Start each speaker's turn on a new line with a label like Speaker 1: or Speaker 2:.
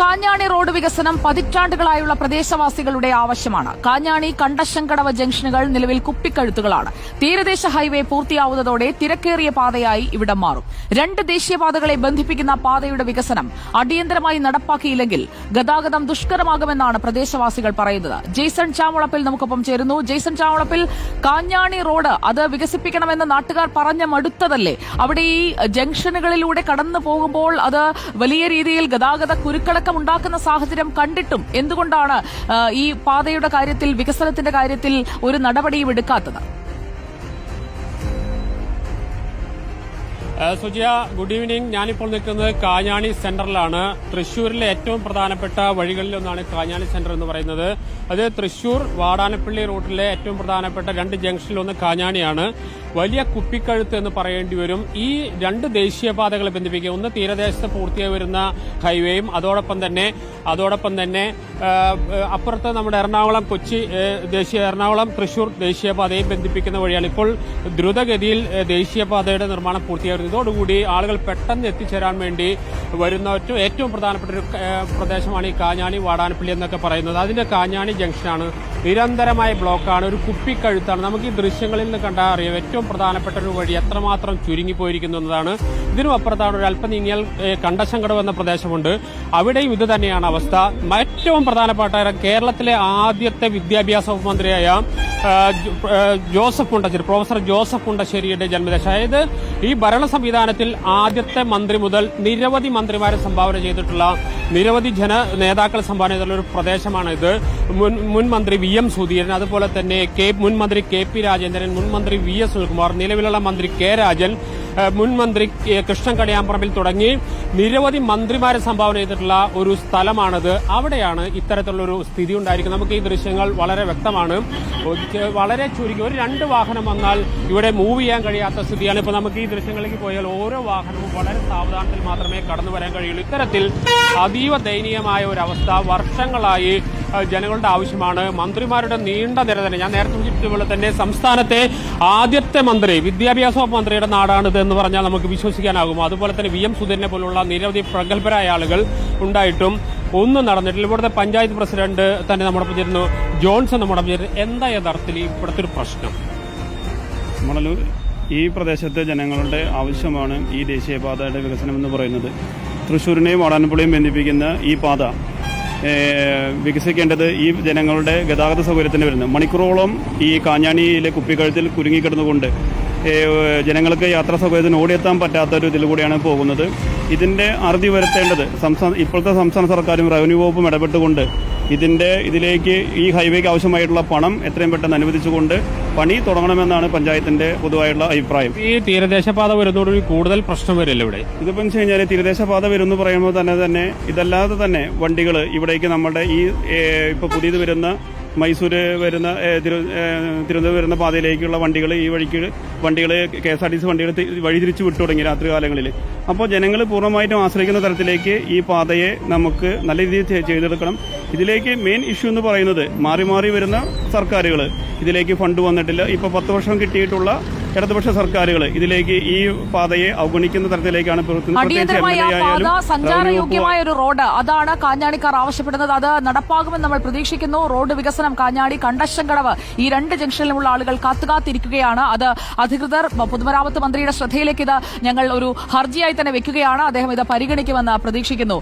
Speaker 1: Kanjani road വികസനം പതിറ്റാണ്ടുകളായുള്ള പ്രദേശവാസികളുടെ ആവശ്യമാണ്. കാഞ്ഞാണി കണ്ടശങ്കടവ ജംഗ്ഷനുകൾ നിലവിൽ കുപ്പിക്കഴുത്തുകളാണ്. തീരദേശ ഹൈവേ പൂർത്തിയാവുന്നതോടെ തിരക്കേറിയ പാതയായി ഇവിടം മാറും. രണ്ട് ദേശീയപാതകളെ ബന്ധിപ്പിക്കുന്ന പാതയുടെ വികസനം അടിയന്തരമായി നടപ്പാക്കിയില്ലെങ്കിൽ ഗതാഗതം ദുഷ്കരമാകുമെന്നാണ് പ്രദേശവാസികൾ പറയുന്നത്. ജെയ്സൺ ചാമുളപ്പിൽ നമുക്കൊപ്പം ചേരുന്നു. ജെയ്സൺ ചാമുളപ്പിൽ കാഞ്ഞാണി റോഡ് അത് വികസിപ്പിക്കണമെന്ന് നാട്ടുകാർ പറഞ്ഞ മടുത്തതല്ലേ? അവിടെ ഈ ജംഗ്ഷനുകളിലൂടെ കടന്നു പോകുമ്പോൾ അത് വലിയ രീതിയിൽ ഗതാഗത കുരുക്കളക്കം ഉണ്ടാക്കുന്ന സാഹചര്യം കണ്ടിട്ടും എന്തുകൊണ്ടാണ് ഈ പാതയുടെ കാര്യത്തിൽ വികസനത്തിന്റെ കാര്യത്തിൽ ഒരു നടപടിയും എടുക്കാത്തത്?
Speaker 2: Sujiya good evening. ഞാനിപ്പോൾ നിൽക്കുന്നത് കാഞ്ഞാണി സെന്ററിലാണ്. തൃശ്ശൂരിലെ ഏറ്റവും പ്രധാനപ്പെട്ട വഴികളിലൊന്നാണ് കാഞ്ഞാണി സെന്റർ എന്ന് പറയുന്നത്. അത് തൃശ്ശൂർ വാടാനപ്പള്ളി റൂട്ടിലെ ഏറ്റവും പ്രധാനപ്പെട്ട രണ്ട് ജംഗ്ഷനിലൊന്ന് കാഞ്ഞാണിയാണ്. വലിയ കുപ്പിക്കഴുത്ത് എന്ന് പറയേണ്ടി വരും. ഈ രണ്ട് ദേശീയപാതകളെ ബന്ധിപ്പിക്കുക. ഒന്ന് തീരദേശത്ത് പൂർത്തിയായി വരുന്ന ഹൈവേയും അതോടൊപ്പം തന്നെ അതോടൊപ്പം തന്നെ അപ്പുറത്ത് നമ്മുടെ എറണാകുളം കൊച്ചി ദേശീയ എറണാകുളം തൃശൂർ ദേശീയപാതയെ ബന്ധിപ്പിക്കുന്ന വഴിയാണ് ഇപ്പോൾ ദ്രുതഗതിയിൽ ദേശീയപാതയുടെ നിർമ്മാണം പൂർത്തിയായിരുന്നു ഇതോടുകൂടി ആളുകൾ പെട്ടെന്ന് എത്തിച്ചേരാൻ വേണ്ടി വരുന്ന ഏറ്റവും പ്രധാനപ്പെട്ട ഒരു പ്രദേശമാണ് ഈ കാഞ്ഞാണി വാടാനപ്പള്ളി എന്നൊക്കെ പറയുന്നത്. അതിന്റെ കാഞ്ഞാണി ജംഗ്ഷനാണ്. നിരന്തരമായ ബ്ലോക്കാണ്. ഒരു കുപ്പിക്കഴുത്താണ്. നമുക്ക് ഈ ദൃശ്യങ്ങളിൽ നിന്ന് കണ്ടാൽ അറിയാം ഏറ്റവും പ്രധാനപ്പെട്ട ഒരു വഴി എത്രമാത്രം ചുരുങ്ങിപ്പോയിരിക്കുന്നു എന്നതാണ്. ഇതിനും അപ്പുറത്താണ് ഒരു അല്പം നീങ്ങിയാൽ കണ്ടശങ്കടം എന്ന പ്രദേശമുണ്ട്. അവിടെയും ഇത് തന്നെയാണ് അവസ്ഥ. ഏറ്റവും പ്രധാനപ്പെട്ട കേരളത്തിലെ ആദ്യത്തെ വിദ്യാഭ്യാസ ഉപമന്ത്രിയായ ജോസഫ് കുണ്ടശ്ശേരി പ്രൊഫസർ ജോസഫ് കുണ്ടശ്ശേരിയുടെ ജന്മദേശം അതായത് ഈ ഭരണ സംവിധാനത്തിൽ ആദ്യത്തെ മന്ത്രി മുതൽ നിരവധി മന്ത്രിമാരെ സംഭാവന ചെയ്തിട്ടുള്ള നിരവധി ജന നേതാക്കൾ സംഭാവന ചെയ്തിട്ടുള്ള ഒരു പ്രദേശമാണ് ഇത് മുൻ മുൻ മന്ത്രി വി എം സുധീരൻ അതുപോലെ തന്നെ കെ മുൻ മന്ത്രി കെ പി രാജേന്ദ്രൻ മുൻ മന്ത്രി വി എസ് സുനിൽകുമാർ നിലവിലുള്ള മന്ത്രി കെ രാജൻ മുൻ മന്ത്രി കൃഷ്ണൻ കടയാമ്പറമ്പിൽ തുടങ്ങി. നിരവധി മന്ത്രിമാരെ സംഭാവന ചെയ്തിട്ടുള്ള ഒരു സ്ഥലമാണിത്. അവിടെയാണ് ഇത്തരത്തിലുള്ള ഒരു സ്ഥിതി ഉണ്ടായിരിക്കുന്നത്. നമുക്ക് ഈ ദൃശ്യങ്ങൾ വളരെ വ്യക്തമാണ്. വളരെ ചുരുങ്ങി ഒരു രണ്ട് വാഹനം വന്നാൽ ഇവിടെ മൂവ് ചെയ്യാൻ കഴിയാത്ത സ്ഥിതിയാണ്. ഇപ്പൊ നമുക്ക് ഈ ദൃശ്യങ്ങളിലേക്ക് പോയാൽ ഓരോ വാഹനവും വളരെ സാവധാനത്തിൽ മാത്രമേ കടന്നു വരാൻ കഴിയുള്ളൂ. ഇത്തരത്തിൽ അതീവ ദയനീയമായ ഒരു അവസ്ഥ വർഷങ്ങളായി ജനങ്ങളുടെ ആവശ്യമാണ്. മന്ത്രിമാരുടെ നീണ്ട നിര തന്നെ. ഞാൻ നേരത്തെ സൂചിപ്പിച്ചതുപോലെ തന്നെ സംസ്ഥാനത്തെ ആദ്യത്തെ മന്ത്രി വിദ്യാഭ്യാസ മന്ത്രിയുടെ നാടാണിത് എന്ന് പറഞ്ഞാൽ നമുക്ക് വിശ്വസിക്കാനാകും. അതുപോലെ തന്നെ വി എം സുധീരനെ പോലുള്ള നിരവധി പ്രഗത്ഭരായ ആളുകൾ ഉണ്ടായിട്ടും ഒന്നും നടന്നിട്ടില്ല. ഇവിടുത്തെ പഞ്ചായത്ത് പ്രസിഡന്റ് തന്നെ നമ്മുടെ ചേരുന്നു. ജോൺസൺ നമ്മുടെ ചേരുന്നു. എന്താ യഥാർത്ഥത്തിൽ ഇവിടുത്തെ ഒരു പ്രശ്നം?
Speaker 3: ഈ പ്രദേശത്തെ ജനങ്ങളുടെ ആവശ്യമാണ് ഈ ദേശീയപാതയുടെ വികസനം എന്ന് പറയുന്നത്. തൃശ്ശൂരിനെയും വാടാനപ്പുള്ളിയും ബന്ധിപ്പിക്കുന്ന ഈ പാത വികസിക്കേണ്ടത് ഈ ജനങ്ങളുടെ ഗതാഗത സൗകര്യത്തിന് വരുന്നത് മണിക്കൂറോളം ഈ കാഞ്ഞാണിയിലെ കുപ്പിക്കഴുത്തിൽ കുരുങ്ങിക്കിടന്നുകൊണ്ട് ജനങ്ങൾക്ക് യാത്രാ സൗകര്യത്തിന് ഓടിയെത്താൻ പറ്റാത്ത ഒരു ഇതിൽ കൂടിയാണ് പോകുന്നത്. ഇതിന്റെ അറുതി വരുത്തേണ്ടത് സംസ്ഥാന ഇപ്പോഴത്തെ സംസ്ഥാന സർക്കാരും റവന്യൂ വകുപ്പും ഇടപെട്ടുകൊണ്ട് ഇതിന്റെ ഇതിലേക്ക് ഈ ഹൈവേക്ക് ആവശ്യമായിട്ടുള്ള പണം എത്രയും പെട്ടെന്ന് അനുവദിച്ചുകൊണ്ട് പണി തുടങ്ങണമെന്നാണ് പഞ്ചായത്തിന്റെ പൊതുവായുള്ള അഭിപ്രായം.
Speaker 2: ഈ തീരദേശപാത വരുന്നതോടുകൂടി കൂടുതൽ പ്രശ്നം വരില്ല ഇവിടെ?
Speaker 3: ഇതിപ്പം വെച്ച് കഴിഞ്ഞാൽ തീരദേശപാത വരുന്നു പറയുമ്പോൾ തന്നെ തന്നെ ഇതല്ലാതെ തന്നെ വണ്ടികൾ ഇവിടേക്ക് നമ്മുടെ ഈ ഇപ്പോൾ ഇപ്പൊ പുതിയത് വരുന്ന മൈസൂര് വരുന്ന തിരുവനന്തപുരം വരുന്ന പാതയിലേക്കുള്ള വണ്ടികൾ ഈ വഴിക്ക് വണ്ടികൾ K S R T C വണ്ടികൾ വഴിതിരിച്ചു വിട്ടു തുടങ്ങി രാത്രി കാലങ്ങളിൽ അപ്പോൾ ജനങ്ങൾ പൂർണമായിട്ടും ആശ്രയിക്കുന്ന തരത്തിലേക്ക് ഈ പാതയെ നമുക്ക് നല്ല രീതിയിൽ ചെയ്തെടുക്കണം. ഇതിലേക്ക് മെയിൻ ഇഷ്യൂ എന്ന് പറയുന്നത് മാറി മാറി വരുന്ന സർക്കാരുകൾ ഇതിലേക്ക് ഫണ്ട് വന്നിട്ടില്ല. ഇപ്പോൾ പത്ത് വർഷം കിട്ടിയിട്ടുള്ള ഇടതുപക്ഷ സർക്കാരുകൾ ഇതിലേക്ക് ഈ പാതയെ അവഗണിക്കുന്ന തരത്തിലേക്കാണ്
Speaker 1: സഞ്ചാരയോഗ്യമായ ഒരു റോഡ് അതാണ് കാഞ്ഞാണിക്കാർ ആവശ്യപ്പെടുന്നത്. അത് നടപ്പാകുമെന്ന് നമ്മൾ പ്രതീക്ഷിക്കുന്നു. റോഡ് വികസനം കാഞ്ഞാണി കണ്ടശങ്കടവ് ഈ രണ്ട് ജംഗ്ഷനിലുമുള്ള ആളുകൾ കാത്തുകാത്തിരിക്കുകയാണ്. അത് അധികൃതർ പൊതുമരാമത്ത് മന്ത്രിയുടെ ശ്രദ്ധയിലേക്ക് ഇത് ഞങ്ങൾ ഒരു ഹർജിയായി തന്നെ വെക്കുകയാണ്. അദ്ദേഹം ഇത് പരിഗണിക്കുമെന്ന് പ്രതീക്ഷിക്കുന്നു.